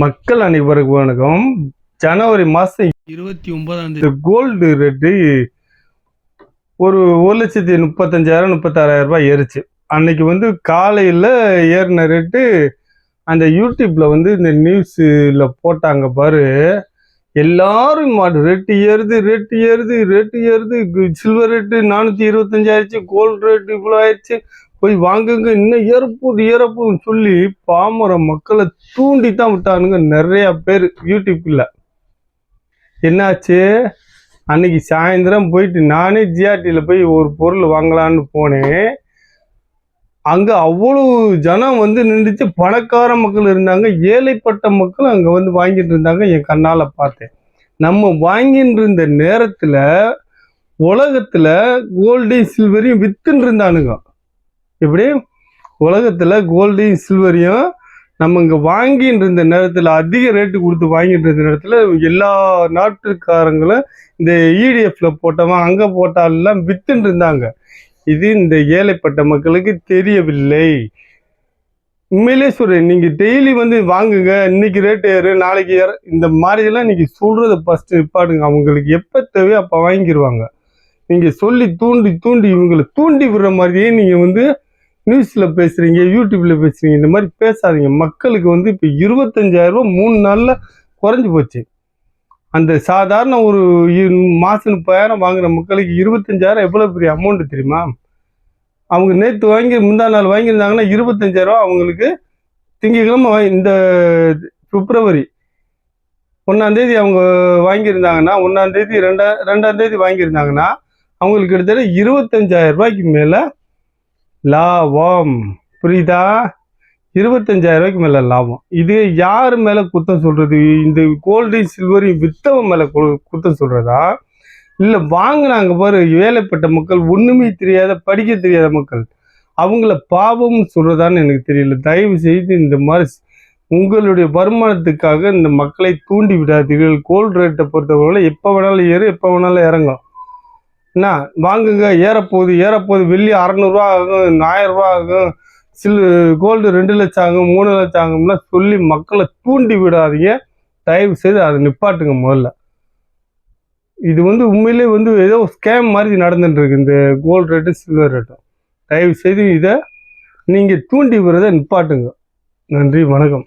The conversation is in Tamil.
மக்கள் அனைவருக்கும் வணக்கம் ஜனவரி மாதம் இருபத்தி ஒன்பதாம் தேதி கோல்டு ரேட்டு ஒரு ஒரு லட்சத்தி முப்பத்தஞ்சாயிரம் முப்பத்தாறாயிரம் ரூபாய் ஏறுச்சு. அன்னைக்கு வந்து காலையில் ஏறின ரேட்டு அந்த யூடியூப்ல வந்து இந்த நியூஸில் போட்டாங்க பாரு. எல்லாரும் ரேட்டு ஏறுது ரேட்டு ஏறுது ரேட்டு ஏறுது. சில்வர் ரேட்டு நானூற்றி இருபத்தஞ்சு ஆயிடுச்சு கோல்டு ரேட்டு இவ்வளோ ஆயிடுச்சு. போய் வாங்குங்க இன்னும் ஏறப்போகுது ஏறப்போகுதுன்னு சொல்லி பாமர மக்களை தூண்டி தான் விட்டானுங்க நிறைய பேர் யூடியூப்ல. என்னாச்சு? அன்னைக்கு சாயந்தரம் போயிட்டு நானே ஜிஆர்டியில் போய் ஒரு பொருள் வாங்கலான்னு போனேன். அங்கே அவ்வளவு ஜனம் வந்து நின்றுச்சு. பணக்கார மக்கள் இருந்தாங்க ஏழைப்பட்ட மக்கள் அங்கே வந்து வாங்கிட்டு இருந்தாங்க என் கண்ணால் பார்த்தேன். நம்ம வாங்கிட்டு இருந்த நேரத்தில் உலகத்தில் கோல்டையும் சில்வரையும் வித்துன்னு இருந்தானுங்க. இப்படி உலகத்தில் கோல்டையும் சில்வரையும் நம்ம இங்கே வாங்கிட்டு இருந்த நேரத்தில் அதிக ரேட்டு கொடுத்து வாங்கிட்டு இருந்த நேரத்தில் எல்லா நாட்டுக்காரங்களும் இந்த இடிஎஃப்ல போட்டவன் அங்கே போட்டாலெல்லாம் வித்துன்னு இருந்தாங்க. இது இந்த ஏழைப்பட்ட மக்களுக்கு தெரியவில்லை. உண்மையிலே சொல்கிறேன் நீங்கள் டெய்லி வந்து வாங்குங்க இன்னைக்கு ரேட் ஏறு நாளைக்கு ஏறு இந்த மாதிரியெல்லாம் நீங்கள் சொல்கிறத ஃபஸ்ட்டு நிப்பாடுங்க அவங்களுக்கு எப்போ தேவையோ அப்போ வாங்கிடுவாங்க நீங்கள் சொல்லி தூண்டி தூண்டி இவங்களை தூண்டி விடுற மாதிரியே நீங்கள் வந்து நியூஸில் பேசுகிறீங்க யூடியூப்பில் பேசுறீங்க இந்த மாதிரி பேசாதீங்க. மக்களுக்கு வந்து இப்போ இருபத்தஞ்சாயிரரூபா மூணு நாளில் குறைஞ்சி போச்சு. அந்த சாதாரண ஒரு இ- முப்பதாயிரம் வாங்குகிற மக்களுக்கு இருபத்தஞ்சாயிரம் எவ்வளோ பெரிய அமௌண்ட் தெரியுமா? அவங்க நேற்று வாங்கி முந்தா நாள் வாங்கியிருந்தாங்கன்னா இருபத்தஞ்சாயிரம் அவங்களுக்கு திங்கக்கிழமை இந்த பிப்ரவரி ஒன்றாந்தேதி அவங்க வாங்கியிருந்தாங்கன்னா ஒன்றாந்தேதி ரெண்டா ரெண்டாந்தேதி வாங்கியிருந்தாங்கன்னா அவங்களுக்கு கிட்டத்தட்ட இருபத்தஞ்சாயிரம் ரூபாய்க்கு மேலே லாபம். புரியுதா? இருபத்தஞ்சாயிரம் ரூபாய்க்கு மேலே லாபம். இது யார் மேலே குத்தம் சொல்கிறது இந்த கோல்டையும் சில்வரையும் வித்தவன் மேலே குத்தம் சொல்கிறதா இல்லை வாங்கினாங்க பாரு வேலைப்பட்ட மக்கள் ஒன்றுமே தெரியாத படிக்க தெரியாத மக்கள். அவங்கள பாவம் சொல்கிறதான்னு எனக்கு தெரியல. தயவு செய்து இந்த மாதிரி உங்களுடைய வருமானத்துக்காக இந்த மக்களை தூண்டி விடாதீர்கள். கோல்டு ரேட்டை பொறுத்தவரை எப்போ வேணாலும் ஏறும் எப்போ வேணாலும் இறங்கும் என்ன வாங்குங்க ஏறப்போகுது ஏறப்போகுது வெள்ளி அறநூறுவா ஆகும் ஆயிரம் ஆகும் சில் கோல்டு ரெண்டு லட்சம் ஆகும் மூணு லட்சம் ஆகும்னா சொல்லி மக்களை தூண்டி விடாதீங்க. தயவு செய்து அதை நிப்பாட்டுங்க முதல்ல. இது வந்து உண்மையிலே வந்து ஏதோ ஸ்கேம் மாதிரி நடந்துட்டுருக்கு இந்த கோல்டு ரேட்டு சில்வர் ரேட்டும் தயவு செய்து இதை நீங்கள் தூண்டி விடுறதை நிப்பாட்டுங்க. நன்றி வணக்கம்.